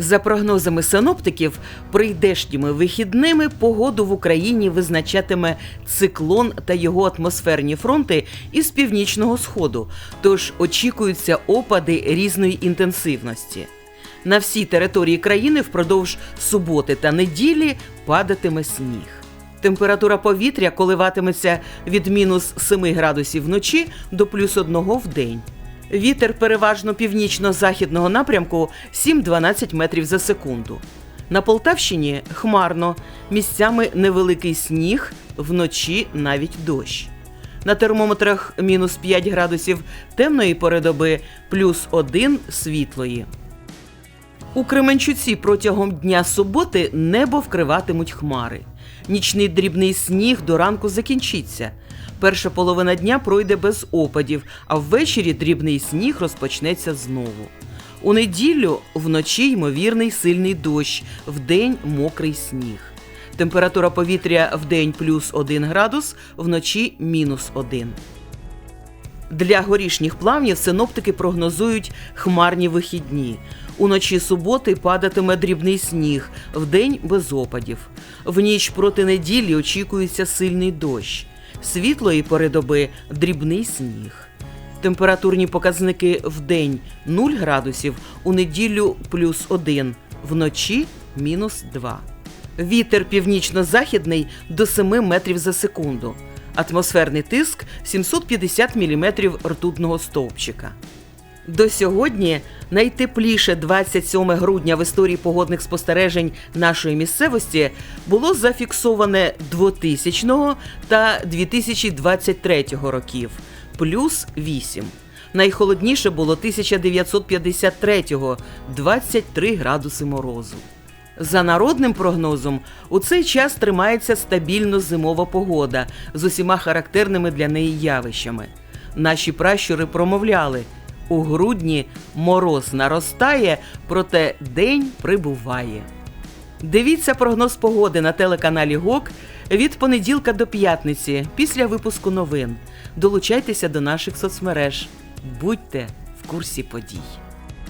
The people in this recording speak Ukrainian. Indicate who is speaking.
Speaker 1: За прогнозами синоптиків, прийдешніми вихідними погоду в Україні визначатиме циклон та його атмосферні фронти із північного сходу, тож очікуються опади різної інтенсивності. На всій території країни впродовж суботи та неділі падатиме сніг. Температура повітря коливатиметься від мінус 7 градусів вночі до плюс 1 в день. Вітер переважно північно-західного напрямку 7-12 метрів за секунду. На Полтавщині хмарно, місцями невеликий сніг, вночі навіть дощ. На термометрах мінус 5 градусів темної пори доби, плюс 1 світлої. У Кременчуці протягом дня суботи небо вкриватимуть хмари. Нічний дрібний сніг до ранку закінчиться. Перша половина дня пройде без опадів, а ввечері дрібний сніг розпочнеться знову. У неділю вночі ймовірний сильний дощ, вдень мокрий сніг. Температура повітря вдень плюс 1 градус, вночі мінус 1. Для горішніх плавнів синоптики прогнозують хмарні вихідні. Уночі суботи падатиме дрібний сніг, вдень без опадів. В ніч проти неділі очікується сильний дощ. Світлої пори доби дрібний сніг. Температурні показники вдень 0 градусів, у неділю плюс 1, вночі мінус 2. Вітер північно-західний до 7 метрів за секунду. Атмосферний тиск 750 мм ртутного стовпчика. До сьогодні найтепліше 27 грудня в історії погодних спостережень нашої місцевості було зафіксоване 2000 та 2023 років плюс 8. Найхолодніше було 1953 23 градуси морозу. За народним прогнозом, у цей час тримається стабільно зимова погода з усіма характерними для неї явищами. Наші пращури промовляли: у грудні мороз наростає, проте день прибуває. Дивіться прогноз погоди на телеканалі ГОК від понеділка до п'ятниці після випуску новин. Долучайтеся до наших соцмереж. Будьте в курсі подій.